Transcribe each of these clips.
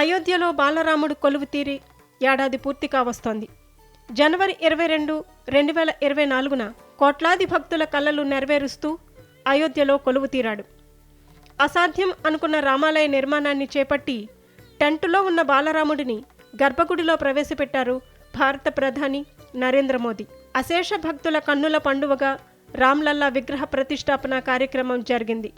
అయోధ్యలో బాలరాముడు కొలువు తీరి ఏడాది పూర్తి కావస్తోంది. జనవరి ఇరవై రెండు రెండు వేల ఇరవై నాలుగున కోట్లాది భక్తుల కళ్ళలు నెరవేరుస్తూ అయోధ్యలో కొలువు తీరాడు. అసాధ్యం అనుకున్న రామాలయ నిర్మాణాన్ని చేపట్టి టెంటులో ఉన్న బాలరాముడిని గర్భగుడిలో ప్రవేశపెట్టారు భారత ప్రధాని నరేంద్ర మోదీ. అశేష భక్తుల కన్నుల పండువగా రామ్లల్లా విగ్రహ ప్రతిష్టాపన కార్యక్రమం జరిగింది.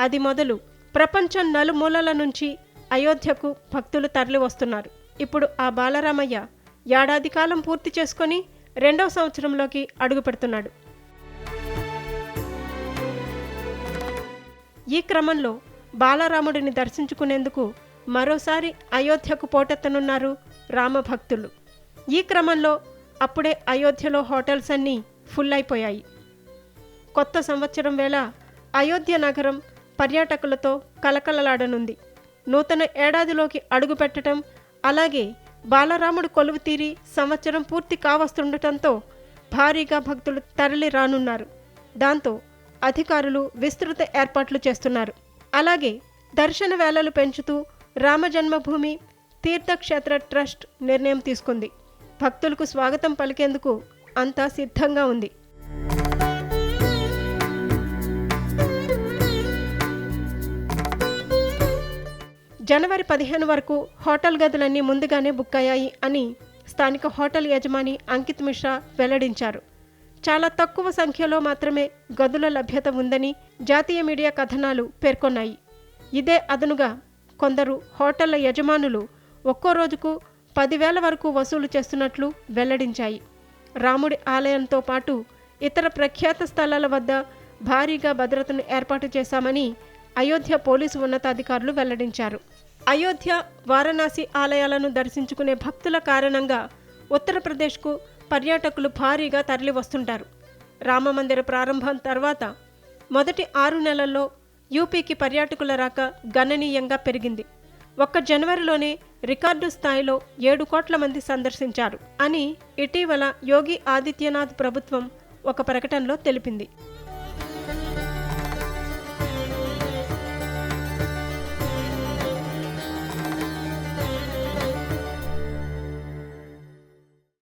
అది మొదలు ప్రపంచం నలుమూలల నుంచి అయోధ్యకు భక్తులు తరలి వస్తున్నారు. ఇప్పుడు ఆ బాలరామయ్య ఏడాది కాలం పూర్తి చేసుకొని రెండవ సంవత్సరంలోకి అడుగు పెడుతున్నాడు. ఈ క్రమంలో బాలరాముడిని దర్శించుకునేందుకు మరోసారి అయోధ్యకు పోటెత్తనున్నారు రామభక్తులు. ఈ క్రమంలో అప్పుడే అయోధ్యలో హోటల్స్ అన్నీ ఫుల్ అయిపోయాయి కొత్త సంవత్సరం వేళ అయోధ్య నగరం పర్యాటకులతో కలకలలాడనుంది. నూతన ఏడాదిలోకి అడుగుపెట్టడం అలాగే బాలరాముడు కొలువు తీరి సంవత్సరం పూర్తి కావస్తుండటంతో భారీగా భక్తులు తరలి రానున్నారు. దాంతో అధికారులు విస్తృత ఏర్పాట్లు చేస్తున్నారు. అలాగే దర్శన వేళలు పెంచుతూ రామ జన్మభూమి తీర్థక్షేత్ర ట్రస్ట్ నిర్ణయం తీసుకుంది. భక్తులకు స్వాగతం పలికేందుకు అంతా సిద్ధంగా ఉంది. జనవరి పదిహేను వరకు హోటల్ గదులన్నీ ముందుగానే బుక్ అయ్యాయి అని స్థానిక హోటల్ యజమాని అంకిత్ మిశ్రా వెల్లడించారు. చాలా తక్కువ సంఖ్యలో మాత్రమే గదుల లభ్యత ఉందని జాతీయ మీడియా కథనాలు పేర్కొన్నాయి. ఇదే అదనుగా కొందరు హోటళ్ళ యజమానులు ఒక్కో రోజుకు పదివేల వరకు వసూలు చేస్తున్నట్లు వెల్లడించాయి. రాముడి ఆలయంతో పాటు ఇతర ప్రఖ్యాత స్థలాల వద్ద భారీగా భద్రతను ఏర్పాటు చేశామని అయోధ్య పోలీసు ఉన్నతాధికారులు వెల్లడించారు. అయోధ్య వారణాసి ఆలయాలను దర్శించుకునే భక్తుల కారణంగా ఉత్తరప్రదేశ్కు పర్యాటకులు భారీగా తరలి వస్తుంటారు రామమందిర ప్రారంభం తర్వాత మొదటి ఆరు నెలల్లో యూపీకి పర్యాటకుల రాక గణనీయంగా పెరిగింది. ఒక్క జనవరిలోనే రికార్డు స్థాయిలో ఏడు కోట్ల మంది సందర్శించారు అని ఇటీవల యోగి ఆదిత్యనాథ్ ప్రభుత్వం ఒక ప్రకటనలో తెలిపింది.